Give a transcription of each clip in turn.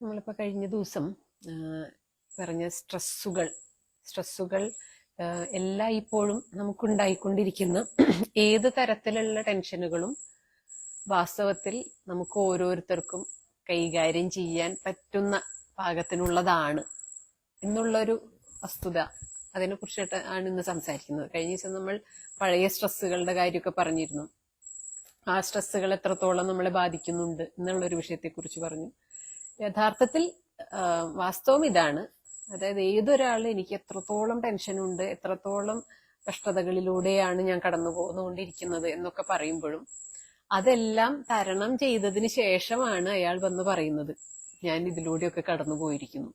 നമ്മളിപ്പോൾ കഴിഞ്ഞ ദിവസം പറഞ്ഞ സ്ട്രെസ്സുകൾ സ്ട്രെസ്സുകൾ എല്ലാം എല്ലാ ഇപ്പോഴും നമുക്കുണ്ടായിക്കൊണ്ടിരിക്കുന്ന ഏത് തരത്തിലുള്ള ടെൻഷനുകളും വാസ്തവത്തിൽ നമുക്ക് ഓരോരുത്തർക്കും കൈകാര്യം ചെയ്യാൻ പറ്റുന്ന പാകത്തിനുള്ളതാണ് എന്നുള്ളൊരു വസ്തുത. അതിനെ കുറിച്ചിട്ട് ആണ് ഇന്ന് സംസാരിക്കുന്നത്. കഴിഞ്ഞ ദിവസം നമ്മൾ പഴയ സ്ട്രെസ്സുകളുടെ കാര്യമൊക്കെ പറഞ്ഞിരുന്നു. ആ സ്ട്രെസ്സുകൾ എത്രത്തോളം നമ്മളെ ബാധിക്കുന്നുണ്ട് എന്നുള്ളൊരു വിഷയത്തെക്കുറിച്ച് പറഞ്ഞു. യഥാർത്ഥത്തിൽ വാസ്തവം ഇതാണ്. അതായത് ഏതൊരാൾ എനിക്ക് എത്രത്തോളം ടെൻഷനുണ്ട് എത്രത്തോളം കഷ്ടതകളിലൂടെയാണ് ഞാൻ കടന്നു പോന്നുകൊണ്ടിരിക്കുന്നത് എന്നൊക്കെ പറയുമ്പോഴും അതെല്ലാം തരണം ചെയ്തതിന് ശേഷമാണ് അയാൾ വന്ന് പറയുന്നത് ഞാൻ ഇതിലൂടെയൊക്കെ കടന്നു പോയിരിക്കുന്നു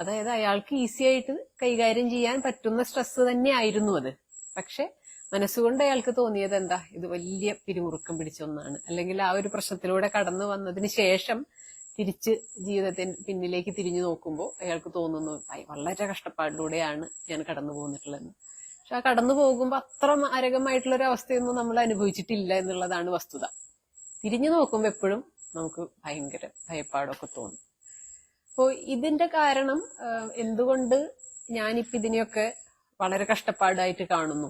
അതായത് അയാൾക്ക് ഈസി ആയിട്ട് കൈകാര്യം ചെയ്യാൻ പറ്റുന്ന സ്ട്രെസ് തന്നെ ആയിരുന്നു അത്. പക്ഷെ മനസ്സുകൊണ്ട് അയാൾക്ക് തോന്നിയത് എന്താ? ഇത് വലിയ പിരിമുറുക്കം പിടിച്ച ഒന്നാണ്. അല്ലെങ്കിൽ ആ ഒരു പ്രശ്നത്തിലൂടെ കടന്നു വന്നതിന് ശേഷം തിരിച്ച് ജീവിതത്തിന് പിന്നിലേക്ക് തിരിഞ്ഞു നോക്കുമ്പോൾ അയാൾക്ക് തോന്നുന്നു "ഐ, വളരെ കഷ്ടപ്പാടിലൂടെയാണ് ഞാൻ കടന്നു പോന്നിട്ടുള്ളതെന്ന് പക്ഷെ ആ കടന്നു പോകുമ്പോൾ അത്ര മാരകമായിട്ടുള്ള ഒരു അവസ്ഥയൊന്നും നമ്മൾ അനുഭവിച്ചിട്ടില്ല എന്നുള്ളതാണ് വസ്തുത. തിരിഞ്ഞു നോക്കുമ്പോൾ എപ്പോഴും നമുക്ക് ഭയങ്കര ഭയപ്പാടൊക്കെ തോന്നും. അപ്പോൾ ഇതിന്റെ കാരണം എന്തുകൊണ്ട് ഞാനിപ്പോൾ ഇതിനെയൊക്കെ വളരെ കഷ്ടപ്പാടായിട്ട് കാണുന്നു?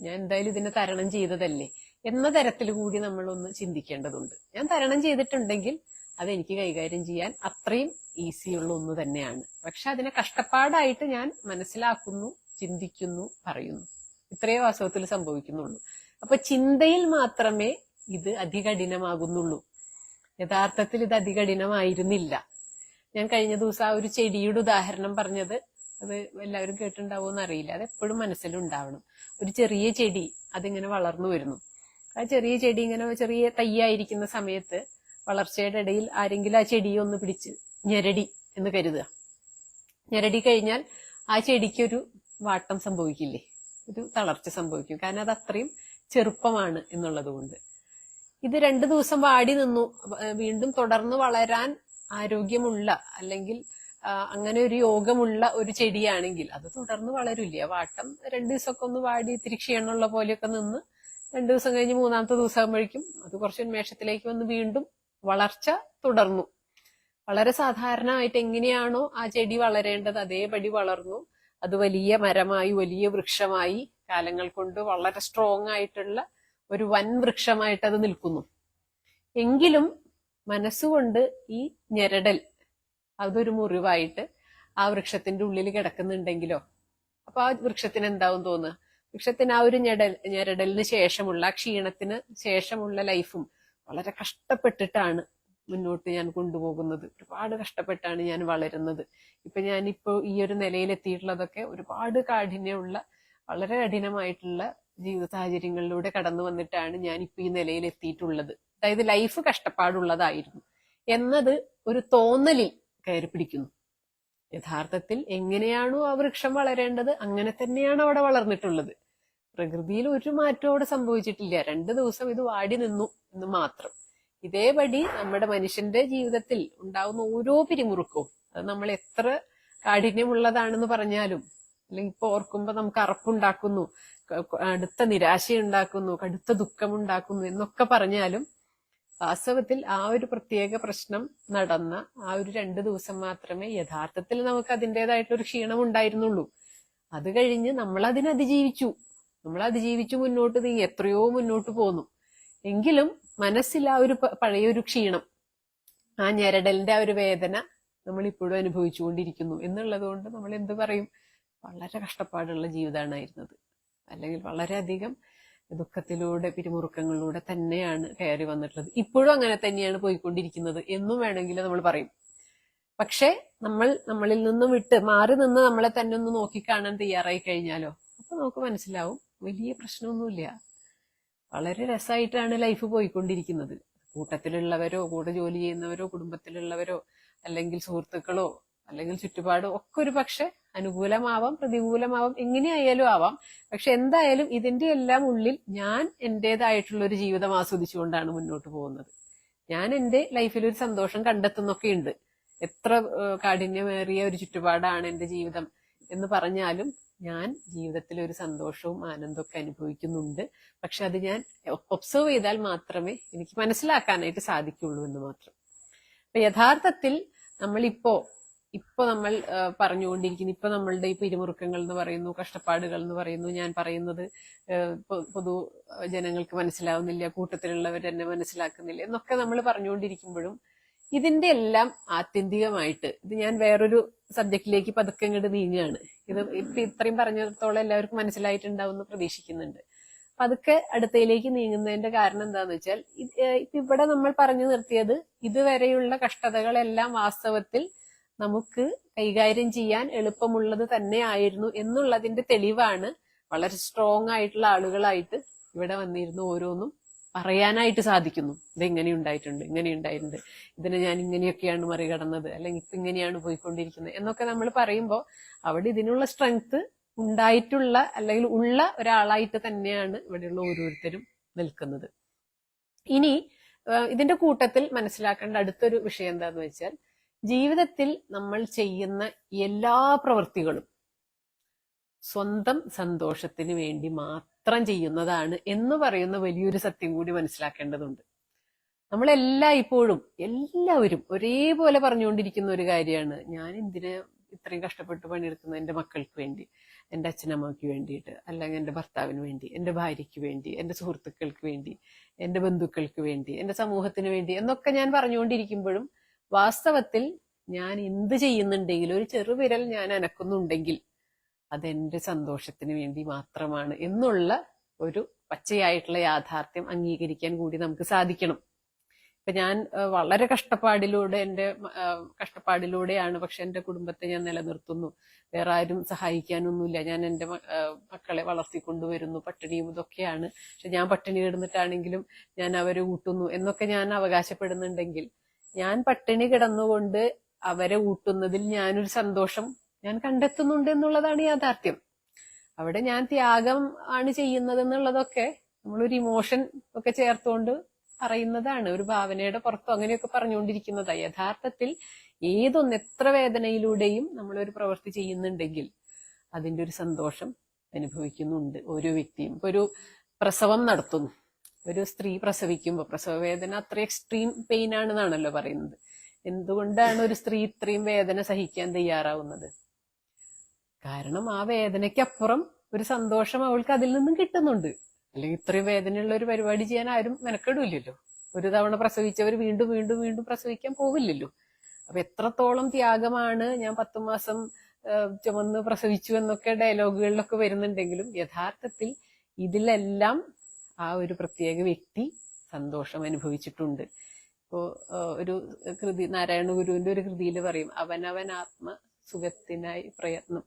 ഞാൻ എന്തായാലും ഇതിനെ തരണം ചെയ്തതല്ലേ? എന്ന തരത്തിൽ കൂടി നമ്മളൊന്ന് ചിന്തിക്കേണ്ടതുണ്ട്. ഞാൻ തരണം ചെയ്തിട്ടുണ്ടെങ്കിൽ അതെനിക്ക് കൈകാര്യം ചെയ്യാൻ അത്രയും ഈസിയുള്ള ഒന്ന് തന്നെയാണ്. പക്ഷെ അതിനെ കഷ്ടപ്പാടായിട്ട് ഞാൻ മനസ്സിലാക്കുന്നു ചിന്തിക്കുന്നു പറയുന്നു. ഇത്രയേ വാസ്തവത്തിൽ സംഭവിക്കുന്നുള്ളൂ. അപ്പൊ ചിന്തയിൽ മാത്രമേ ഇത് അതികഠിനമാകുന്നുള്ളൂ യഥാർത്ഥത്തിൽ ഇത് അതികഠിനമായിരുന്നില്ല ഞാൻ കഴിഞ്ഞ ദിവസം ആ ഒരു ചെടിയുടെ ഉദാഹരണം പറഞ്ഞത് അത് എല്ലാവരും കേട്ടിട്ടുണ്ടാവുമെന്ന് അറിയില്ല. അത് എപ്പോഴും മനസ്സിലുണ്ടാവണം. ഒരു ചെറിയ ചെടി അതിങ്ങനെ വളർന്നു വരുന്നു. ആ ചെറിയ ചെടി ഇങ്ങനെ ചെറിയ തയ്യായിരിക്കുന്ന സമയത്ത് വളർച്ചയുടെ ഇടയിൽ ആരെങ്കിലും ആ ചെടിയെ ഒന്ന് പിടിച്ച് ഞെരടി എന്ന് കരുതുക. ഞെരടി കഴിഞ്ഞാൽ ആ ചെടിക്കൊരു വാട്ടം സംഭവിക്കില്ലേ? ഒരു തളർച്ച സംഭവിക്കും. കാരണം അത് അത്രയും ചെറുപ്പമാണ് എന്നുള്ളത് കൊണ്ട്. ഇത് രണ്ടു ദിവസം വാടി നിന്നു. വീണ്ടും തുടർന്ന് വളരാൻ ആരോഗ്യമുള്ള അല്ലെങ്കിൽ അങ്ങനെ ഒരു യോഗമുള്ള ഒരു ചെടിയാണെങ്കിൽ അത് തുടർന്ന് വളരില്ല? വാട്ടം രണ്ടു ദിവസമൊക്കെ ഒന്ന് വാടി ഇത്തിരി ക്ഷീണമുള്ള പോലെയൊക്കെ നിന്ന് രണ്ടു ദിവസം കഴിഞ്ഞ് മൂന്നാമത്തെ ദിവസം ആകുമ്പോഴേക്കും അത് കുറച്ച് ഉന്മേഷത്തിലേക്ക് വന്ന് വീണ്ടും വളർച്ച തുടർന്നു. വളരെ സാധാരണമായിട്ട് എങ്ങനെയാണോ ആ ചെടി വളരേണ്ടത് അതേപടി വളർന്നു. അത് വലിയ മരമായി വലിയ വൃക്ഷമായി കാലങ്ങൾ കൊണ്ട് വളരെ സ്ട്രോങ് ആയിട്ടുള്ള ഒരു വൻ വൃക്ഷമായിട്ട് അത് നിൽക്കുന്നു. എങ്കിലും മനസ്സുകൊണ്ട് ഈ ഞെരടൽ അതൊരു മുറിവായിട്ട് ആ വൃക്ഷത്തിന്റെ ഉള്ളിൽ കിടക്കുന്നുണ്ടെങ്കിലോ അപ്പൊ ആ വൃക്ഷത്തിന് എന്താവും തോന്നുക? വൃക്ഷത്തിന് ആ ഒരു ഞെടൽ ഞെരടലിന് ശേഷമുള്ള ആ ക്ഷീണത്തിന് ശേഷമുള്ള ലൈഫും വളരെ കഷ്ടപ്പെട്ടിട്ടാണ് മുന്നോട്ട് ഞാൻ കൊണ്ടുപോകുന്നത്. ഒരുപാട് കഷ്ടപ്പെട്ടാണ് ഞാൻ വളരുന്നത്. ഇപ്പൊ ഞാനിപ്പോ ഈ ഒരു നിലയിലെത്തിയിട്ടുള്ളതൊക്കെ ഒരുപാട് കാഠിന്യമുള്ള വളരെ കഠിനമായിട്ടുള്ള ജീവിത സാഹചര്യങ്ങളിലൂടെ കടന്നു വന്നിട്ടാണ് ഞാൻ ഇപ്പൊ ഈ നിലയിൽ എത്തിയിട്ടുള്ളത് അതായത് ലൈഫ് കഷ്ടപ്പാടുള്ളതായിരുന്നു. എന്നത് ഒരു തോന്നലിൽ കയറി പിടിക്കുന്നു. യഥാർത്ഥത്തിൽ എങ്ങനെയാണോ ആ വൃക്ഷം വളരേണ്ടത് അങ്ങനെ തന്നെയാണ് അവിടെ വളർന്നിട്ടുള്ളത്. പ്രകൃതിയിൽ ഒരു മാറ്റവും അവിടെ സംഭവിച്ചിട്ടില്ല. രണ്ട് ദിവസം ഇത് വാടി നിന്നു എന്ന് മാത്രം. ഇതേപടി നമ്മുടെ മനുഷ്യന്റെ ജീവിതത്തിൽ ഉണ്ടാവുന്ന ഓരോ പിരിമുറുക്കവും അത് നമ്മൾ എത്ര കാഠിന്യമുള്ളതാണെന്ന് പറഞ്ഞാലും അല്ലെങ്കിൽ ഇപ്പൊ ഓർക്കുമ്പോൾ നമുക്ക് അറപ്പുണ്ടാക്കുന്നു അടുത്ത നിരാശയുണ്ടാക്കുന്നു കടുത്ത ദുഃഖമുണ്ടാക്കുന്നു എന്നൊക്കെ പറഞ്ഞാലും വാസ്തവത്തിൽ ആ ഒരു പ്രത്യേക പ്രശ്നം നടന്ന ആ ഒരു രണ്ട് ദിവസം മാത്രമേ യഥാർത്ഥത്തിൽ നമുക്ക് അതിന്റെതായിട്ടുള്ള ഒരു ക്ഷീണം ഉണ്ടായിരുന്നുള്ളൂ. അത് കഴിഞ്ഞ് നമ്മൾ അതിനെ അതിജീവിച്ചു നമ്മൾ അതിജീവിച്ചു മുന്നോട്ട് നീങ്ങി എത്രയോ മുന്നോട്ട് പോന്നു. എങ്കിലും മനസ്സിൽ ആ ഒരു പഴയ പഴയൊരു ക്ഷീണം ആ ഞെരടലിന്റെ ആ ഒരു വേദന നമ്മൾ ഇപ്പോഴും അനുഭവിച്ചുകൊണ്ടിരിക്കുന്നു. എന്നുള്ളത് കൊണ്ട് നമ്മൾ എന്ത് പറയും? വളരെ കഷ്ടപ്പാടുള്ള ജീവിതമാണായിരുന്നത്. അല്ലെങ്കിൽ വളരെയധികം ദുഃഖത്തിലൂടെ പിരിമുറുക്കങ്ങളിലൂടെ തന്നെയാണ് കയറി വന്നിട്ടുള്ളത്. ഇപ്പോഴും അങ്ങനെ തന്നെയാണ് പോയിക്കൊണ്ടിരിക്കുന്നത് എന്നും വേണമെങ്കിൽ നമ്മൾ പറയും. പക്ഷേ നമ്മൾ നമ്മളിൽ നിന്നും വിട്ട് മാറി നിന്ന് നമ്മളെ തന്നെ ഒന്ന് നോക്കിക്കാണാൻ തയ്യാറായി കഴിഞ്ഞാലോ? അപ്പൊ നമുക്ക് മനസ്സിലാവും. വലിയ പ്രശ്നമൊന്നുമില്ല. വളരെ രസമായിട്ടാണ് ലൈഫ് പോയിക്കൊണ്ടിരിക്കുന്നത്. കൂട്ടത്തിലുള്ളവരോ കൂടെ ജോലി ചെയ്യുന്നവരോ കുടുംബത്തിലുള്ളവരോ അല്ലെങ്കിൽ സുഹൃത്തുക്കളോ അല്ലെങ്കിൽ ചുറ്റുപാടോ ഒക്കെ ഒരു പക്ഷെ അനുകൂലമാവാം പ്രതികൂലമാവാം എങ്ങനെയായാലും ആവാം. പക്ഷെ എന്തായാലും ഇതിന്റെ എല്ലാം ഉള്ളിൽ ഞാൻ എന്റെതായിട്ടുള്ള ഒരു ജീവിതം ആസ്വദിച്ചുകൊണ്ടാണ് മുന്നോട്ട് പോകുന്നത്. ഞാൻ എന്റെ ലൈഫിൽ ഒരു സന്തോഷം കണ്ടെത്തുന്നൊക്കെ ഉണ്ട്. എത്ര കാഠിന്യമേറിയ ഒരു ചുറ്റുപാടാണ് എന്റെ ജീവിതം എന്ന് പറഞ്ഞാലും ഞാൻ ജീവിതത്തിൽ ഒരു സന്തോഷവും ആനന്ദമൊക്കെ അനുഭവിക്കുന്നുണ്ട്. പക്ഷെ അത് ഞാൻ ഒബ്സർവ് ചെയ്താൽ മാത്രമേ എനിക്ക് മനസ്സിലാക്കാനായിട്ട് സാധിക്കുള്ളൂ എന്ന് മാത്രം. അപ്പൊ യഥാർത്ഥത്തിൽ നമ്മളിപ്പോ ഇപ്പൊ നമ്മൾ പറഞ്ഞുകൊണ്ടിരിക്കുന്ന. ഇപ്പൊ നമ്മളുടെ ഈ പിരിമുറുക്കങ്ങൾ എന്ന് പറയുന്നു കഷ്ടപ്പാടുകൾ എന്ന് പറയുന്നു. ഞാൻ പറയുന്നത് പൊതു ജനങ്ങൾക്ക് മനസ്സിലാവുന്നില്ല കൂട്ടത്തിലുള്ളവർ തന്നെ മനസ്സിലാക്കുന്നില്ല എന്നൊക്കെ നമ്മൾ പറഞ്ഞുകൊണ്ടിരിക്കുമ്പോഴും ഇതിന്റെ എല്ലാം ആത്യന്തികമായിട്ട് ഇത് ഞാൻ വേറൊരു സബ്ജക്റ്റിലേക്ക് പതുക്കെ ഇങ്ങോട്ട് നീങ്ങുകയാണ്. ഇത് ഇപ്പൊ ഇത്രയും പറഞ്ഞിടത്തോളം എല്ലാവർക്കും മനസ്സിലായിട്ടുണ്ടാവും എന്ന് പ്രതീക്ഷിക്കുന്നുണ്ട്. പതുക്കെ അടുത്തയിലേക്ക് നീങ്ങുന്നതിന്റെ കാരണം എന്താന്ന് വെച്ചാൽ ഇപ്പൊ ഇവിടെ നമ്മൾ പറഞ്ഞു നിർത്തിയത് ഇതുവരെയുള്ള കഷ്ടതകളെല്ലാം വാസ്തവത്തിൽ നമുക്ക് കൈകാര്യം ചെയ്യാൻ എളുപ്പമുള്ളത് തന്നെ ആയിരുന്നു എന്നുള്ളതിന്റെ തെളിവാണ് വളരെ സ്ട്രോങ് ആയിട്ടുള്ള ആളുകളായിട്ട് ഇവിടെ വന്നിരുന്നു ഓരോന്നും. പറയാനായിട്ട് സാധിക്കുന്നു. ഇത് ഇങ്ങനെ ഉണ്ടായിട്ടുണ്ട്? ഇങ്ങനെ ഉണ്ടായിട്ടുണ്ട്. ഇതിനെ ഞാൻ ഇങ്ങനെയൊക്കെയാണ് മറികടന്നത്. അല്ലെങ്കിൽ ഇപ്പൊ ഇങ്ങനെയാണ് പോയിക്കൊണ്ടിരിക്കുന്നത് എന്നൊക്കെ നമ്മൾ പറയുമ്പോൾ അവിടെ ഇതിനുള്ള സ്ട്രെങ്ത് ഉണ്ടായിട്ടുള്ള അല്ലെങ്കിൽ ഉള്ള ഒരാളായിട്ട് തന്നെയാണ് ഇവിടെയുള്ള ഓരോരുത്തരും നിൽക്കുന്നത്. ഇനി ഇതിന്റെ കൂട്ടത്തിൽ മനസ്സിലാക്കേണ്ട അടുത്തൊരു വിഷയം എന്താന്ന് വെച്ചാൽ ജീവിതത്തിൽ നമ്മൾ ചെയ്യുന്ന എല്ലാ പ്രവൃത്തികളും സ്വന്തം സന്തോഷത്തിന് വേണ്ടി മാത്രം ചെയ്യുന്നതാണ് എന്ന് പറയുന്ന വലിയൊരു സത്യം കൂടി മനസ്സിലാക്കേണ്ടതുണ്ട്. നമ്മളെല്ലാം ഇപ്പോഴും എല്ലാവരും ഒരേപോലെ പറഞ്ഞുകൊണ്ടിരിക്കുന്ന ഒരു കാര്യമാണ് ഞാൻ എന്തിന് ഇത്രയും കഷ്ടപ്പെട്ട് പണിയെടുക്കുന്നത് എന്റെ മക്കൾക്ക് വേണ്ടി എന്റെ അച്ഛനമ്മയ്ക്ക് വേണ്ടിയിട്ട് അല്ലെങ്കിൽ എന്റെ ഭർത്താവിന് വേണ്ടി എന്റെ ഭാര്യയ്ക്ക് വേണ്ടി എന്റെ സുഹൃത്തുക്കൾക്ക് വേണ്ടി എന്റെ ബന്ധുക്കൾക്ക് വേണ്ടി എന്റെ സമൂഹത്തിന് വേണ്ടി എന്നൊക്കെ ഞാൻ പറഞ്ഞുകൊണ്ടിരിക്കുമ്പോഴും വാസ്തവത്തിൽ ഞാൻ എന്ത് ചെയ്യുന്നുണ്ടെങ്കിലും ഒരു ചെറുവിരൽ ഞാൻ അനക്കുന്നുണ്ടെങ്കിൽ അതെന്റെ സന്തോഷത്തിന് വേണ്ടി മാത്രമാണ് എന്നുള്ള ഒരു പച്ചയായിട്ടുള്ള യാഥാർത്ഥ്യം അംഗീകരിക്കാൻ കൂടി നമുക്ക് സാധിക്കണം. ഇപ്പൊ ഞാൻ വളരെ കഷ്ടപ്പാടിലൂടെ എന്റെ കഷ്ടപ്പാടിലൂടെയാണ് പക്ഷെ എന്റെ കുടുംബത്തെ ഞാൻ നിലനിർത്തുന്നു. വേറെ ആരും സഹായിക്കാനൊന്നുമില്ല. ഞാൻ എന്റെ മക്കളെ വളർത്തിക്കൊണ്ടുവരുന്നു പട്ടിണിയും ഇതൊക്കെയാണ്. പക്ഷെ ഞാൻ പട്ടിണി കിടന്നിട്ടാണെങ്കിലും ഞാൻ അവരെ ഊട്ടുന്നു എന്നൊക്കെ ഞാൻ അവകാശപ്പെടുന്നുണ്ടെങ്കിൽ ഞാൻ പട്ടിണി കിടന്നുകൊണ്ട് അവരെ ഊട്ടുന്നതിൽ ഞാനൊരു സന്തോഷം ഞാൻ കണ്ടെത്തുന്നുണ്ട് എന്നുള്ളതാണ് യാഥാർത്ഥ്യം. അവിടെ ഞാൻ ത്യാഗം ആണ് ചെയ്യുന്നത് എന്നുള്ളതൊക്കെ നമ്മളൊരു ഇമോഷൻ ഒക്കെ ചേർത്തുകൊണ്ട് പറയുന്നതാണ്. ഒരു ഭാവനയുടെ പുറത്തോ അങ്ങനെയൊക്കെ പറഞ്ഞുകൊണ്ടിരിക്കുന്നതാണ് യഥാർത്ഥത്തിൽ ഏതൊന്ന് എത്ര വേദനയിലൂടെയും നമ്മളൊരു പ്രവൃത്തി ചെയ്യുന്നുണ്ടെങ്കിൽ അതിന്റെ ഒരു സന്തോഷം അനുഭവിക്കുന്നുണ്ട് ഓരോ വ്യക്തിയും. ഇപ്പൊ ഒരു പ്രസവം നടത്തുന്നു. ഒരു സ്ത്രീ പ്രസവിക്കുമ്പോൾ പ്രസവ വേദന അത്ര എക്സ്ട്രീം പെയിൻ ആണെന്നാണല്ലോ പറയുന്നത്. എന്തുകൊണ്ടാണ് ഒരു സ്ത്രീ ഇത്രയും വേദന സഹിക്കാൻ തയ്യാറാവുന്നത്? കാരണം ആ വേദനയ്ക്കപ്പുറം ഒരു സന്തോഷം അവൾക്ക് അതിൽ നിന്നും കിട്ടുന്നുണ്ട്. അല്ലെങ്കിൽ ഇത്രയും വേദനയുള്ള ഒരു പരിപാടി ചെയ്യാൻ ആരും മെനക്കെടില്ലല്ലോ. ഒരു തവണ പ്രസവിച്ചവർ വീണ്ടും വീണ്ടും വീണ്ടും പ്രസവിക്കാൻ പോവില്ലല്ലോ. അപ്പൊ എത്രത്തോളം ത്യാഗമാണ് ഞാൻ പത്തു മാസം ചുമന്ന് പ്രസവിച്ചു എന്നൊക്കെ ഡയലോഗുകളിലൊക്കെ വരുന്നുണ്ടെങ്കിലും യഥാർത്ഥത്തിൽ ഇതിലെല്ലാം ആ ഒരു പ്രത്യേക വ്യക്തി സന്തോഷം അനുഭവിച്ചിട്ടുണ്ട്. ഇപ്പോ ഒരു കൃതി നാരായണ ഗുരുവിന്റെ ഒരു കൃതിയിൽ പറയും അവനവൻ ആത്മ സുഖത്തിനായി പ്രയത്നം.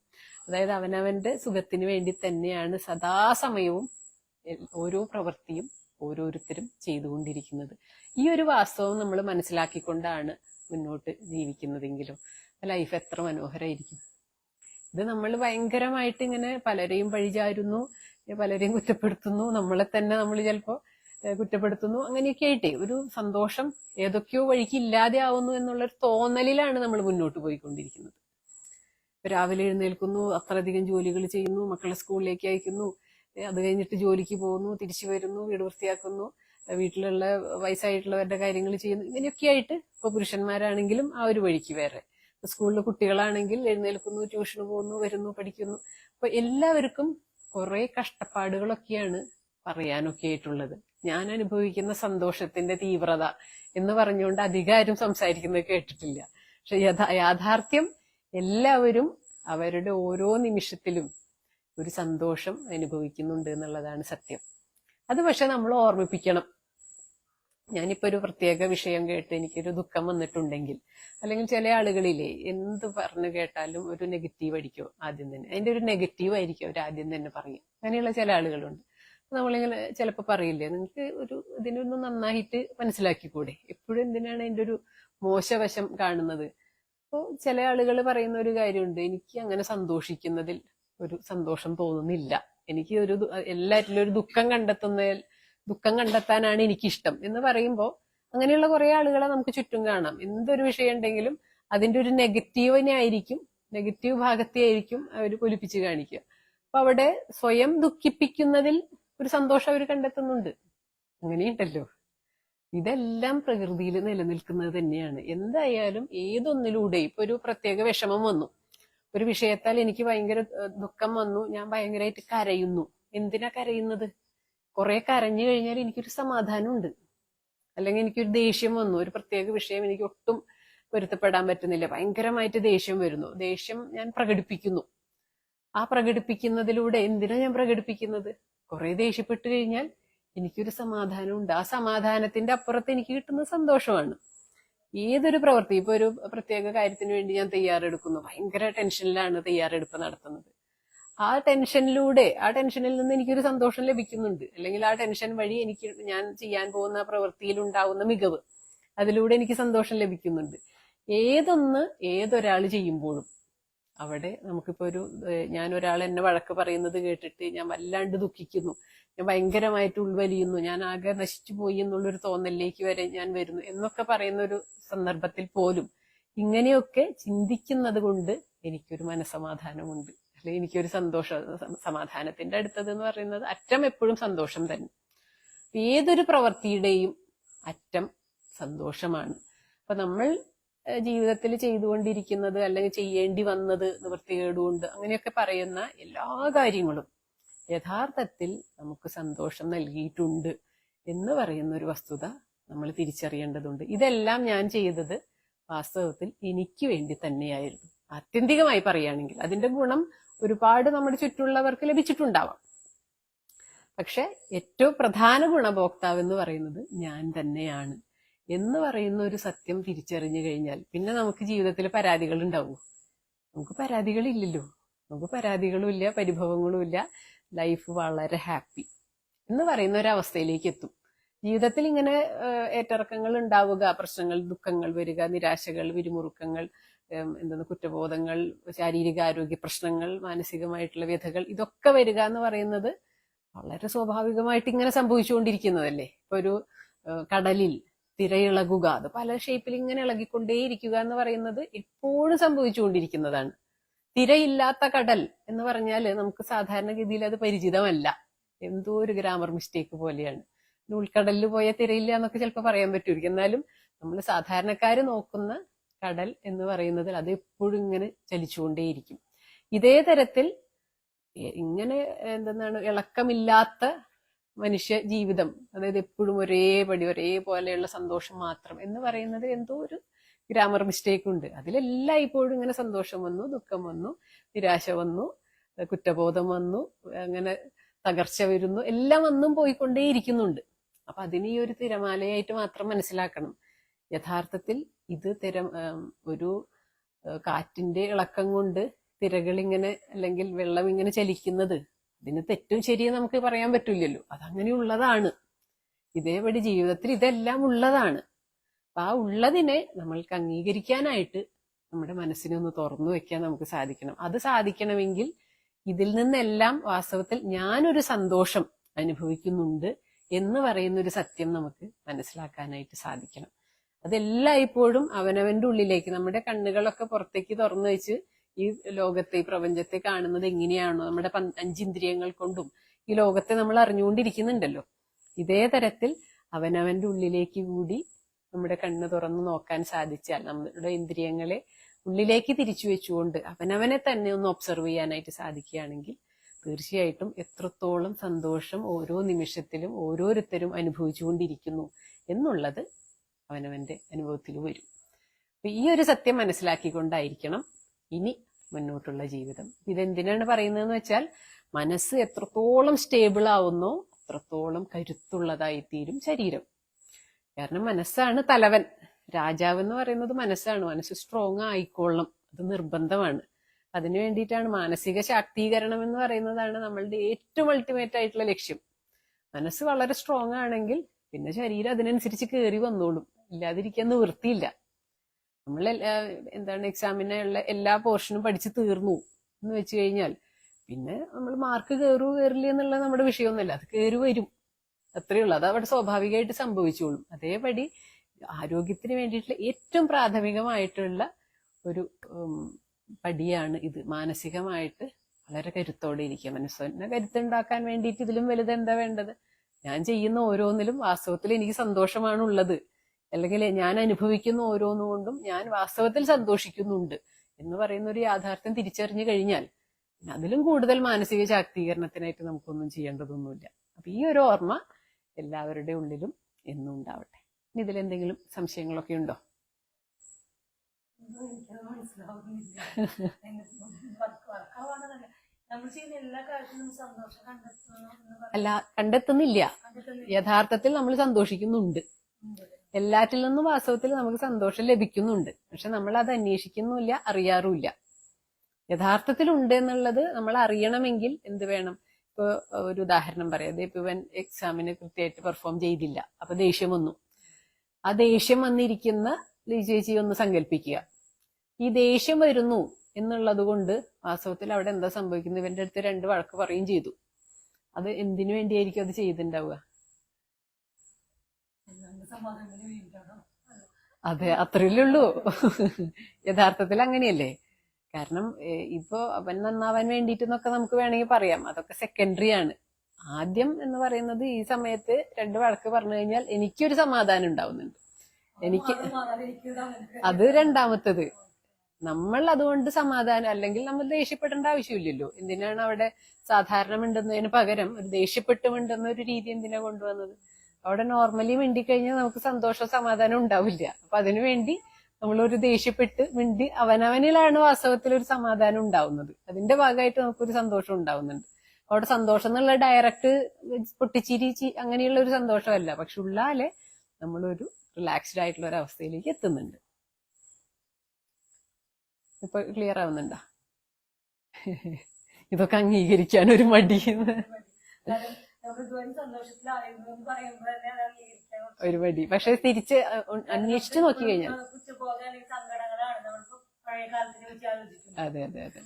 അതായത് അവനവന്റെ സുഖത്തിന് വേണ്ടി തന്നെയാണ് സദാസമയവും ഓരോ പ്രവൃത്തിയും ഓരോരുത്തരും ചെയ്തുകൊണ്ടിരിക്കുന്നത്. ഈ ഒരു വാസ്തവം നമ്മൾ മനസ്സിലാക്കിക്കൊണ്ടാണ് മുന്നോട്ട് ജീവിക്കുന്നതെങ്കിലും. ലൈഫ് എത്ര മനോഹരമായിരിക്കും ഇത് നമ്മൾ ഭയങ്കരമായിട്ട് ഇങ്ങനെ പലരെയും പഴിചാരുന്നു പലരെയും കുറ്റപ്പെടുത്തുന്നു നമ്മളെ തന്നെ നമ്മൾ ചിലപ്പോ കുറ്റപ്പെടുത്തുന്നു അങ്ങനെയൊക്കെ ആയിട്ടേ ഒരു സന്തോഷം ഏതൊക്കെയോ വഴിക്ക് ഇല്ലാതെ ആവുന്നു എന്നുള്ളൊരു തോന്നലിലാണ് നമ്മൾ മുന്നോട്ട് പോയിക്കൊണ്ടിരിക്കുന്നത്. രാവിലെ എഴുന്നേൽക്കുന്നു അത്രയധികം ജോലികൾ ചെയ്യുന്നു മക്കളെ സ്കൂളിലേക്ക് അയക്കുന്നു അത് കഴിഞ്ഞിട്ട് ജോലിക്ക് പോകുന്നു തിരിച്ചു വരുന്നു വീട് വൃത്തിയാക്കുന്നു വീട്ടിലുള്ള വയസ്സായിട്ടുള്ളവരുടെ കാര്യങ്ങൾ ചെയ്യുന്നു. ഇങ്ങനെയൊക്കെ ആയിട്ട് ഇപ്പൊ പുരുഷന്മാരാണെങ്കിലും ആ ഒരു വഴിക്ക് വേറെ. സ്കൂളിലെ കുട്ടികളാണെങ്കിൽ എഴുന്നേൽക്കുന്നു ട്യൂഷന് പോകുന്നു വരുന്നു പഠിക്കുന്നു. അപ്പൊ എല്ലാവർക്കും കുറെ കഷ്ടപ്പാടുകളൊക്കെയാണ് പറയാനൊക്കെ ആയിട്ടുള്ളത് ഞാൻ അനുഭവിക്കുന്ന സന്തോഷത്തിന്റെ തീവ്രത എന്ന് പറഞ്ഞുകൊണ്ട് അധികാരം സംസാരിക്കുന്നത് കേട്ടിട്ടില്ല. പക്ഷെ യഥാ യാഥാർത്ഥ്യം എല്ലാവരും അവരുടെ ഓരോ നിമിഷത്തിലും ഒരു സന്തോഷം അനുഭവിക്കുന്നുണ്ട് എന്നുള്ളതാണ് സത്യം. അത് പക്ഷെ നമ്മൾ ഓർമ്മിപ്പിക്കണം. ഞാനിപ്പോ ഒരു പ്രത്യേക വിഷയം കേട്ട് എനിക്കൊരു ദുഃഖം വന്നിട്ടുണ്ടെങ്കിൽ അല്ലെങ്കിൽ ചില ആളുകളില്ലേ എന്ത് പറഞ്ഞു കേട്ടാലും ഒരു നെഗറ്റീവ് അടിക്കും ആദ്യം തന്നെ. അതിന്റെ ഒരു നെഗറ്റീവ് ആയിരിക്കും അവർ ആദ്യം തന്നെ പറയും അങ്ങനെയുള്ള ചില ആളുകളുണ്ട്. നമ്മളിങ്ങനെ ചിലപ്പോൾ പറയില്ലേ നിങ്ങൾക്ക് ഒരു ഇതിനൊന്നും നന്നായിട്ട് മനസ്സിലാക്കിക്കൂടെ? എപ്പോഴും എന്തിനാണ് അതിന്റെ ഒരു മോശവശം കാണുന്നത്? അപ്പോൾ ചില ആളുകൾ പറയുന്ന ഒരു കാര്യമുണ്ട്. എനിക്ക് അങ്ങനെ സന്തോഷിക്കുന്നതിൽ ഒരു സന്തോഷം തോന്നുന്നില്ല. എനിക്ക് ഒരു എല്ലാറ്റിലും ഒരു ദുഃഖം കണ്ടെത്തുന്ന ദുഃഖം കണ്ടെത്താനാണ് എനിക്കിഷ്ടം എന്ന് പറയുമ്പോൾ അങ്ങനെയുള്ള കുറെ ആളുകളെ നമുക്ക് ചുറ്റും കാണാം. എന്തൊരു വിഷയം ഉണ്ടെങ്കിലും അതിന്റെ ഒരു നെഗറ്റീവിനെ ആയിരിക്കും. നെഗറ്റീവ് ഭാഗത്തെ ആയിരിക്കും അവർ പൊലിപ്പിച്ച് കാണിക്കുക. അപ്പൊ അവിടെ സ്വയം ദുഃഖിപ്പിക്കുന്നതിൽ ഒരു സന്തോഷം അവർ കണ്ടെത്തുന്നുണ്ട്. അങ്ങനെയുണ്ടല്ലോ. ഇതെല്ലാം പ്രകൃതിയിൽ നിലനിൽക്കുന്നത് തന്നെയാണ്. എന്തായാലും ഏതൊന്നിലൂടെ ഇപ്പൊ ഒരു പ്രത്യേക വിഷമം വന്നു. ഒരു വിഷയത്താൽ എനിക്ക് ഭയങ്കര ദുഃഖം വന്നു. ഞാൻ ഭയങ്കരമായിട്ട് കരയുന്നു. എന്തിനാ കരയുന്നത്? കുറെ കരഞ്ഞു കഴിഞ്ഞാൽ എനിക്കൊരു സമാധാനമുണ്ട്. അല്ലെങ്കിൽ എനിക്കൊരു ദേഷ്യം വന്നു. ഒരു പ്രത്യേക വിഷയം എനിക്ക് ഒട്ടും പൊരുത്തപ്പെടാൻ പറ്റുന്നില്ല. ഭയങ്കരമായിട്ട് ദേഷ്യം വരുന്നു. ദേഷ്യം ഞാൻ പ്രകടിപ്പിക്കുന്നു. ആ പ്രകടിപ്പിക്കുന്നതിലൂടെ എന്തിനാ ഞാൻ പ്രകടിപ്പിക്കുന്നത്? കുറെ ദേഷ്യപ്പെട്ടു കഴിഞ്ഞാൽ എനിക്കൊരു സമാധാനമുണ്ട്. ആ സമാധാനത്തിന്റെ അപ്പുറത്ത് എനിക്ക് കിട്ടുന്ന സന്തോഷമാണ്. ഏതൊരു പ്രവൃത്തി ഇപ്പൊ ഒരു പ്രത്യേക കാര്യത്തിന് വേണ്ടി ഞാൻ തയ്യാറെടുക്കുന്നു. ഭയങ്കര ടെൻഷനിലാണ് തയ്യാറെടുപ്പ് നടത്തുന്നത്. ആ ടെൻഷനിലൂടെ ആ ടെൻഷനിൽ നിന്ന് എനിക്കൊരു സന്തോഷം ലഭിക്കുന്നുണ്ട്. അല്ലെങ്കിൽ ആ ടെൻഷൻ വഴി എനിക്ക് ഞാൻ ചെയ്യാൻ പോകുന്ന പ്രവൃത്തിയിൽ ഉണ്ടാവുന്ന മികവ് അതിലൂടെ എനിക്ക് സന്തോഷം ലഭിക്കുന്നുണ്ട്. ഏതൊന്ന് ഏതൊരാൾ ചെയ്യുമ്പോഴും അവിടെ നമുക്കിപ്പോ ഒരു ഞാൻ ഒരാൾ എന്നെ വഴക്ക് പറയുന്നത് കേട്ടിട്ട് ഞാൻ വല്ലാണ്ട് ദുഃഖിക്കുന്നു. ഭയങ്കരമായിട്ട് ഉൾവലിയുന്നു. ഞാൻ ആകെ നശിച്ചു പോയി എന്നുള്ളൊരു തോന്നലിലേക്ക് വരെ ഞാൻ വരുന്നു. എന്നൊക്കെ പറയുന്ന ഒരു സന്ദർഭത്തിൽ പോലും ഇങ്ങനെയൊക്കെ ചിന്തിക്കുന്നത് കൊണ്ട് എനിക്കൊരു മനസമാധാനമുണ്ട്. അല്ലെ എനിക്കൊരു സന്തോഷ സമാധാനത്തിന്റെ അടുത്തത് എന്ന് പറയുന്നത് അറ്റം എപ്പോഴും സന്തോഷം തന്നെ. ഏതൊരു പ്രവൃത്തിയുടെയും അറ്റം സന്തോഷമാണ്. അപ്പൊ നമ്മൾ ജീവിതത്തിൽ ചെയ്തുകൊണ്ടിരിക്കുന്നത് അല്ലെങ്കിൽ ചെയ്യേണ്ടി വന്നത് നിവൃത്തികേടുകൊണ്ട് അങ്ങനെയൊക്കെ പറയുന്ന എല്ലാ കാര്യങ്ങളും യഥാർത്ഥത്തിൽ നമുക്ക് സന്തോഷം നൽകിയിട്ടുണ്ട് എന്ന് പറയുന്ന ഒരു വസ്തുത നമ്മൾ തിരിച്ചറിയേണ്ടതുണ്ട്. ഇതെല്ലാം ഞാൻ ചെയ്തത് വാസ്തവത്തിൽ എനിക്ക് വേണ്ടി തന്നെയായിരുന്നു. ആത്യന്തികമായി പറയുകയാണെങ്കിൽ അതിന്റെ ഗുണം ഒരുപാട് നമ്മുടെ ചുറ്റുള്ളവർക്ക് ലഭിച്ചിട്ടുണ്ടാവാം. പക്ഷെ ഏറ്റവും പ്രധാന ഗുണഭോക്താവ് എന്ന് പറയുന്നത് ഞാൻ തന്നെയാണ് എന്ന് പറയുന്ന ഒരു സത്യം തിരിച്ചറിഞ്ഞു കഴിഞ്ഞാൽ പിന്നെ നമുക്ക് ജീവിതത്തിൽ പരാതികൾ ഉണ്ടാവും നമുക്ക് പരാതികളില്ലല്ലോ. നമുക്ക് പരാതികളും ഇല്ല പരിഭവങ്ങളും ഇല്ല ലൈഫ് വളരെ ഹാപ്പി എന്ന് പറയുന്ന ഒരു അവസ്ഥയിലേക്ക് എത്തും. ജീവിതത്തിൽ ഇങ്ങനെ ഏറ്ററക്കങ്ങൾ ഉണ്ടാവുക പ്രശ്നങ്ങൾ ദുഃഖങ്ങൾ വരിക നിരാശകൾ വിരുമുറുക്കങ്ങൾ എന്തെന്ന് കുറ്റബോധങ്ങൾ ശാരീരിക ആരോഗ്യ പ്രശ്നങ്ങൾ മാനസികമായിട്ടുള്ള വ്യഥകൾ ഇതൊക്കെ വരിക എന്ന് പറയുന്നത് വളരെ സ്വാഭാവികമായിട്ട് ഇങ്ങനെ സംഭവിച്ചുകൊണ്ടിരിക്കുന്നതല്ലേ? ഇപ്പൊ ഒരു കടലിൽ തിരയിളകുക അത് പല ഷേപ്പിൽ ഇങ്ങനെ ഇളകിക്കൊണ്ടേയിരിക്കുക എന്ന് പറയുന്നത് എപ്പോഴും സംഭവിച്ചുകൊണ്ടിരിക്കുന്നതാണ്. തിരയില്ലാത്ത കടൽ എന്ന് പറഞ്ഞാൽ നമുക്ക് സാധാരണഗതിയിൽ അത് പരിചിതമല്ല. എന്തോ ഒരു ഗ്രാമർ മിസ്റ്റേക്ക് പോലെയാണ്. ഉൾക്കടലിൽ പോയ തിരയില്ല എന്നൊക്കെ ചിലപ്പോൾ പറയാൻ പറ്റുമായിരിക്കും. എന്നാലും നമ്മൾ സാധാരണക്കാർ നോക്കുന്ന കടൽ എന്ന് പറയുന്നതിൽ അത് എപ്പോഴും ഇങ്ങനെ ചലിച്ചുകൊണ്ടേയിരിക്കും. ഇതേ തരത്തിൽ ഇങ്ങനെ എന്തെന്നാണ് ഇളക്കമില്ലാത്ത മനുഷ്യ ജീവിതം അതായത് എപ്പോഴും ഒരേപടി ഒരേപോലെയുള്ള സന്തോഷം മാത്രം എന്ന് പറയുന്നത് എന്തോ ഒരു ഗ്രാമർ മിസ്റ്റേക്ക് ഉണ്ട്. അതിലെല്ലാം ഇപ്പോഴും ഇങ്ങനെ സന്തോഷം വന്നു ദുഃഖം വന്നു നിരാശ വന്നു കുറ്റബോധം വന്നു അങ്ങനെ തകർച്ച വരുന്നു എല്ലാം വന്നും പോയിക്കൊണ്ടേയിരിക്കുന്നുണ്ട് അപ്പൊ അതിന് ഈ ഒരു തിരമാലയായിട്ട് മാത്രം മനസ്സിലാക്കണം. യഥാർത്ഥത്തിൽ ഇത് തിര ഒരു കാറ്റിന്റെ ഇളക്കം കൊണ്ട് തിരകൾ ഇങ്ങനെ അല്ലെങ്കിൽ വെള്ളം ഇങ്ങനെ ചലിക്കുന്നത് അതിന് തെറ്റും ശരിയും നമുക്ക് പറയാൻ പറ്റില്ലല്ലോ. അതങ്ങനെയുള്ളതാണ്. ഇതേപടി ജീവിതത്തിൽ ഇതെല്ലാം ഉള്ളതാണ്. അപ്പൊ ആ ഉള്ളതിനെ നമ്മൾക്ക് അംഗീകരിക്കാനായിട്ട് നമ്മുടെ മനസ്സിനെ ഒന്ന് തുറന്നു വെക്കാൻ നമുക്ക് സാധിക്കണം. അത് സാധിക്കണമെങ്കിൽ ഇതിൽ നിന്നെല്ലാം വാസ്തവത്തിൽ ഞാനൊരു സന്തോഷം അനുഭവിക്കുന്നുണ്ട് എന്ന് പറയുന്ന ഒരു സത്യം നമുക്ക് മനസ്സിലാക്കാനായിട്ട് സാധിക്കണം. അതെല്ലായ്പ്പോഴും അവനവന്റെ ഉള്ളിലേക്ക് നമ്മുടെ കണ്ണുകളൊക്കെ പുറത്തേക്ക് തുറന്നു വെച്ച് ഈ ലോകത്തെ ഈ പ്രപഞ്ചത്തെ കാണുന്നത് എങ്ങനെയാണോ നമ്മുടെ അഞ്ചിന്ദ്രിയങ്ങൾ കൊണ്ടും ഈ ലോകത്തെ നമ്മൾ അറിഞ്ഞുകൊണ്ടിരിക്കുന്നുണ്ടല്ലോ. ഇതേ തരത്തിൽ അവനവന്റെ ഉള്ളിലേക്ക് കൂടി നമ്മുടെ കണ്ണ് തുറന്നു നോക്കാൻ സാധിച്ചാൽ നമ്മുടെ ഇന്ദ്രിയങ്ങളെ ഉള്ളിലേക്ക് തിരിച്ചു വെച്ചുകൊണ്ട് അവനവനെ തന്നെ ഒന്ന് ഒബ്സർവ് ചെയ്യാനായിട്ട് സാധിക്കുകയാണെങ്കിൽ തീർച്ചയായിട്ടും എത്രത്തോളം സന്തോഷം ഓരോ നിമിഷത്തിലും ഓരോരുത്തരും അനുഭവിച്ചുകൊണ്ടിരിക്കുന്നു എന്നുള്ളത് അവനവന്റെ അനുഭവത്തിൽ വരും. അപ്പൊ ഈ ഒരു സത്യം മനസ്സിലാക്കിക്കൊണ്ടായിരിക്കണം ഇനി മുന്നോട്ടുള്ള ജീവിതം. ഇതെന്തിനാണ് പറയുന്നതെന്ന് വെച്ചാൽ മനസ്സ് എത്രത്തോളം സ്റ്റേബിൾ ആവുന്നോ അത്രത്തോളം കരുത്തുള്ളതായി തീരും ശരീരം. കാരണം മനസ്സാണ് തലവൻ. രാജാവ് എന്ന് പറയുന്നത് മനസ്സാണ്. മനസ്സ് സ്ട്രോങ് ആയിക്കൊള്ളണം. അത് നിർബന്ധമാണ്. അതിനു വേണ്ടിയിട്ടാണ് മാനസിക ശാക്തീകരണം എന്ന് പറയുന്നതാണ് നമ്മളുടെ ഏറ്റവും അൾട്ടിമേറ്റ് ആയിട്ടുള്ള ലക്ഷ്യം. മനസ്സ് വളരെ സ്ട്രോങ് ആണെങ്കിൽ പിന്നെ ശരീരം അതിനനുസരിച്ച് കയറി വന്നോളും. ഇല്ലാതിരിക്കാൻ നിവൃത്തിയില്ല. നമ്മൾ എന്താണ് എക്സാമിനുള്ള എല്ലാ പോർഷനും പഠിച്ച് തീർന്നു എന്ന് വെച്ച് കഴിഞ്ഞാൽ പിന്നെ നമ്മൾ മാർക്ക് കയറൂ കയറില്ല എന്നുള്ളത് നമ്മുടെ വിഷയമൊന്നുമല്ല. അത് കയറി വരും. അത്രയേ ഉള്ളൂ. അത് അവിടെ സ്വാഭാവികമായിട്ട് സംഭവിച്ചോളും. അതേപടി ആരോഗ്യത്തിന് വേണ്ടിയിട്ടുള്ള ഏറ്റവും പ്രാഥമികമായിട്ടുള്ള ഒരു പടിയാണ് ഇത്. മാനസികമായിട്ട് വളരെ കരുത്തോടെ ഇരിക്കുക. മനസ്സിനെ കരുത്തുണ്ടാക്കാൻ വേണ്ടിയിട്ട് ഇതിലും വലുത് എന്താ വേണ്ടത്? ഞാൻ ചെയ്യുന്ന ഓരോന്നിലും വാസ്തവത്തിൽ എനിക്ക് സന്തോഷമാണ് ഉള്ളത് അല്ലെങ്കിൽ ഞാൻ അനുഭവിക്കുന്ന ഓരോന്നുകൊണ്ടും ഞാൻ വാസ്തവത്തിൽ സന്തോഷിക്കുന്നുണ്ട് എന്ന് പറയുന്ന ഒരു യാഥാർത്ഥ്യം തിരിച്ചറിഞ്ഞു കഴിഞ്ഞാൽ അതിലും കൂടുതൽ മാനസിക ശാക്തീകരണത്തിനായിട്ട് നമുക്കൊന്നും ചെയ്യേണ്ടതൊന്നുമില്ല. അപ്പൊ ഈ ഒരു ഓർമ്മ എല്ലാവരുടെ ഉള്ളിലും എന്നും ഉണ്ടാവട്ടെ. ഇനി എന്തെങ്കിലും സംശയങ്ങളൊക്കെ ഉണ്ടോ? അല്ല കണ്ടെത്തുന്നില്ല. യഥാർത്ഥത്തിൽ നമ്മൾ സന്തോഷിക്കുന്നുണ്ട്. എല്ലാറ്റിൽ നിന്നും വാസ്തവത്തിൽ നമുക്ക് സന്തോഷം ലഭിക്കുന്നുണ്ട്. പക്ഷെ നമ്മൾ അത് അന്വേഷിക്കുന്നുമില്ല അറിയാറുമില്ല. യഥാർത്ഥത്തിൽ ഉണ്ട് എന്നുള്ളത് നമ്മൾ അറിയണമെങ്കിൽ എന്ത് വേണം? ഇപ്പൊ ഒരു ഉദാഹരണം പറയാം. ഇപ്പൊ ഇവൻ എക്സാമിന് കൃത്യമായിട്ട് പെർഫോം ചെയ്തില്ല. അപ്പൊ ദേഷ്യം വന്നു. ആ ദേഷ്യം വന്നിരിക്കുന്ന ചേച്ചി ഒന്ന് സങ്കല്പിക്കുക ഈ ദേഷ്യം വരുന്നു എന്നുള്ളത് കൊണ്ട് വാസ്തവത്തിൽ അവിടെ എന്താ സംഭവിക്കുന്നത്? ഇവന്റെ അടുത്ത് രണ്ട് വഴക്ക് പറയും ചെയ്തു. അത് എന്തിനു വേണ്ടിയായിരിക്കും അത് ചെയ്തിണ്ടാവുക അതെ അത്രയല്ലേ ഉള്ളൂ. യഥാർത്ഥത്തിൽ അങ്ങനെയല്ലേ? കാരണം ഇപ്പോ അവൻ നന്നാവാൻ വേണ്ടിയിട്ടെന്നൊക്കെ നമുക്ക് വേണമെങ്കിൽ പറയാം. അതൊക്കെ സെക്കൻഡറി ആണ്. ആദ്യം എന്ന് പറയുന്നത് ഈ സമയത്ത് രണ്ട് വഴക്ക് പറഞ്ഞു കഴിഞ്ഞാൽ എനിക്കൊരു സമാധാനം ഉണ്ടാവുന്നുണ്ട്. എനിക്ക് അത് രണ്ടാമത്തത്. നമ്മൾ അതുകൊണ്ട് സമാധാനം അല്ലെങ്കിൽ നമ്മൾ ദേഷ്യപ്പെടേണ്ട ആവശ്യമില്ലല്ലോ. എന്തിനാണ് അവിടെ സാധാരണ മിണ്ടുന്നതിന് പകരം ഒരു ദേഷ്യപ്പെട്ട് ഒരു രീതി എന്തിനാ കൊണ്ടുവന്നത്? അവിടെ നോർമലി മിണ്ടിക്കഴിഞ്ഞാൽ നമുക്ക് സന്തോഷം സമാധാനം ഉണ്ടാവില്ല. അപ്പൊ അതിനു ഒരു ദേഷ്യപ്പെട്ട് മിണ്ടി അവനവനിലാണ് വാസ്തവത്തിൽ ഒരു സമാധാനം ഉണ്ടാവുന്നത്. അതിന്റെ ഭാഗമായിട്ട് നമുക്കൊരു സന്തോഷം ഉണ്ടാവുന്നുണ്ട്. അവിടെ സന്തോഷം എന്നുള്ള ഡയറക്റ്റ് പൊട്ടിച്ചിരി അങ്ങനെയുള്ള ഒരു സന്തോഷമല്ല. പക്ഷെ ഉള്ളാലെ നമ്മളൊരു റിലാക്സ്ഡ് ആയിട്ടുള്ള ഒരു അവസ്ഥയിലേക്ക് എത്തുന്നുണ്ട്. ഇപ്പൊ ക്ലിയർ ആവുന്നുണ്ടോ? ഇതൊക്കെ അംഗീകരിക്കാൻ ഒരു മടി കാരണം നമ്മൾ ഇതുവരെ സന്തോഷത്തിലായിരുന്നു എന്ന് പറയുമ്പോൾ തന്നെ അത് അംഗീകരിക്കാൻ കുറച്ച് ഒരു മടി പക്ഷെ തിരിച്ച് അന്വേഷിച്ചു നോക്കി കഴിഞ്ഞാൽ അതെ അതെ അതെ.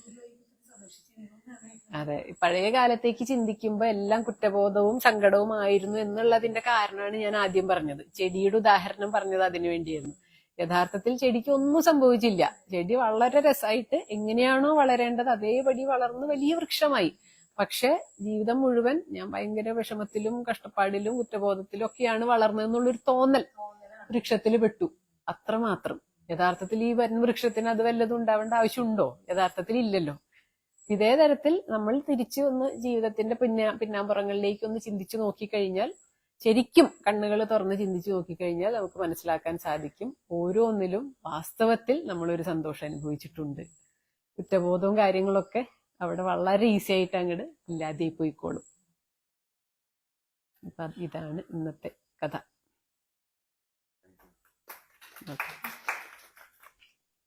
അതെ. പഴയ കാലത്തേക്ക് ചിന്തിക്കുമ്പോ എല്ലാം കുറ്റബോധവും സങ്കടവും ആയിരുന്നു എന്നുള്ളതിന്റെ കാരണമാണ് ഞാൻ ആദ്യം പറഞ്ഞത്. ചെടിയുടെ ഉദാഹരണം പറഞ്ഞത് അതിനു വേണ്ടിയായിരുന്നു. യഥാർത്ഥത്തിൽ ചെടിക്ക് ഒന്നും സംഭവിച്ചില്ല. ചെടി വളരെ രസമായിട്ട് എങ്ങനെയാണോ വളരേണ്ടത് അതേപടി വളർന്ന് വലിയ വൃക്ഷമായി. പക്ഷെ ജീവിതം മുഴുവൻ ഞാൻ ഭയങ്കര വിഷമത്തിലും കഷ്ടപ്പാടിലും കുറ്റബോധത്തിലും ഒക്കെയാണ് വളർന്നതെന്നുള്ളൊരു തോന്നൽ വൃക്ഷത്തിൽ പെട്ടു. അത്രമാത്രം യഥാർത്ഥത്തിൽ ഈ വരുന്ന വൃക്ഷത്തിന് അത് വല്ലതും ഉണ്ടാവേണ്ട ആവശ്യമുണ്ടോ? യഥാർത്ഥത്തിൽ ഇല്ലല്ലോ. ഇതേ തരത്തിൽ നമ്മൾ തിരിച്ചു ഒന്ന് ജീവിതത്തിന്റെ പിന്നാ പിന്നാമ്പുറങ്ങളിലേക്ക് ഒന്ന് ചിന്തിച്ചു നോക്കിക്കഴിഞ്ഞാൽ ശരിക്കും കണ്ണുകൾ തുറന്ന് ചിന്തിച്ചു നോക്കിക്കഴിഞ്ഞാൽ നമുക്ക് മനസ്സിലാക്കാൻ സാധിക്കും ഓരോന്നിലും വാസ്തവത്തിൽ നമ്മളൊരു സന്തോഷം അനുഭവിച്ചിട്ടുണ്ട്. കുറ്റബോധവും കാര്യങ്ങളൊക്കെ അവിടെ വളരെ ഈസി ആയിട്ട് അങ്ങോട്ട് ഇല്ലാതെ പോയിക്കോളും. അപ്പം ഇതാണ് ഇന്നത്തെ കഥ. ഓക്കെ.